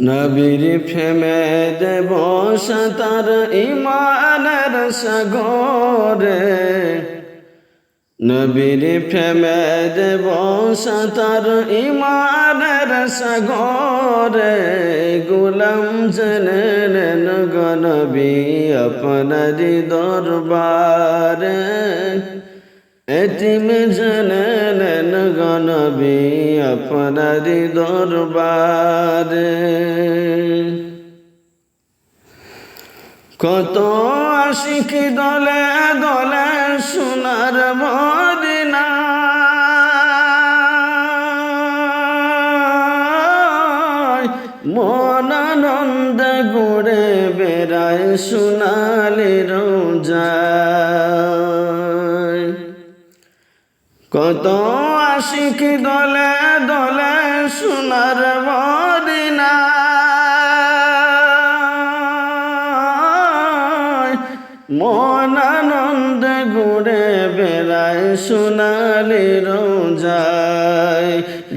নবীর ফেমে দেব তার ইমানের সাগরে। নবীর ফেমে দেব তার ইমানের সাগরে। গুলাম জনেন গনবী আপনারি দরবারে। এতিম জনেন গনবী আপনারি দরবারে। কত আশিক দলে দলে সোনার মদিনা। মন আনন্দ ঘুরে বেড়ায় সোনালি রোজায় কত আশিক দলে দলে সোনার মদিনা। মন আনন্দ ঘুরে বেড়ায় সোনালি রোজায়।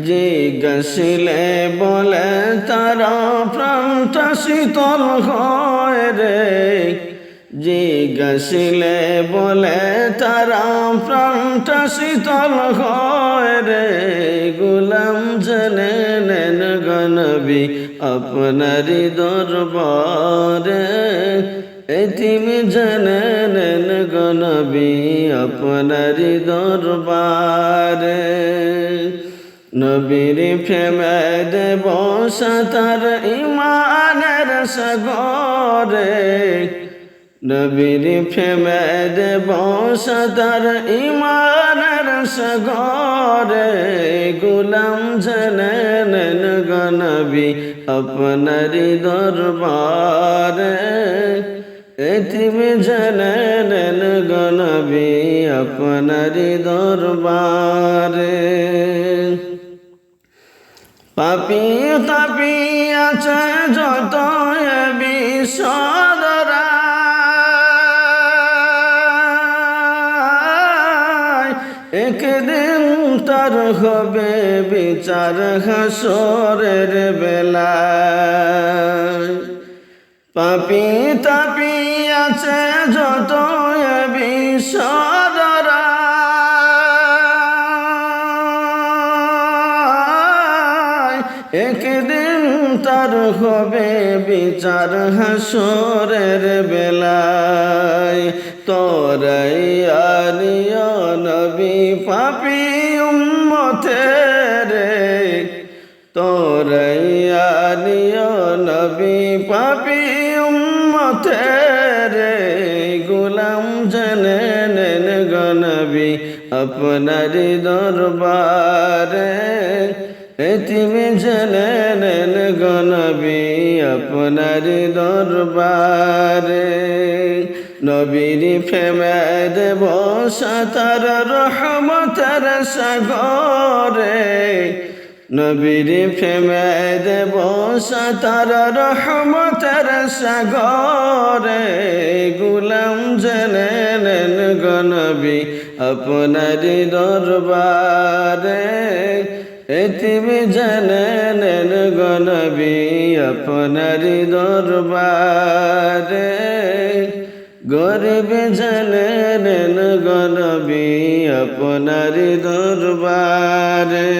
জিজ্ঞাসিলে বলে তারা প্রাণটা শীতল হয় রে। জিজ্ঞাসিলে বলে, তারা প্রাণটা শীতল হয় রে। গুলাম জনে নেন গনবি আপনারি দরবারে। এতিম জনে নেন গনবি আপনারি দরবারে। নবীর প্রেমে দেব সাতার ইমানের সাগরে। নবীর প্রেমে দেব সাতার ইমানের সাগরে গুলাম জনেন গনবি আপনারি দরবারে। এতিম জনেন গনবি আপনারি দরবারে। পাপি তাপি আছে যত বিশদরা একদিন তার হবে বিচার হাসরের বেলা পাপি তাপি আছে যত বিশদরা একদিন তার হবে বিচার হাসরের বেলায়। তোরাই আনিয় নবী পাপি উম্মতে রে, তোরাই আনিয় নবী। পাপি উম্মতে রে, গুলাম জনে নেন গনবী আপনারি দরবারে। এতিম জনে নেন গনবী আপনারি দরবারে। নবীর প্রেমে দেব সাতার রহমতের সাগরে। নবীর প্রেমে দেব সাতার রহমতের সাগরে। গুলাম জনে নেন গনবী আপনারি দরবারে। এতিম জনে নেন গনবী আপনারি দরবারে। গরিব জানেন নেন আপনার আপনারি দরবারে।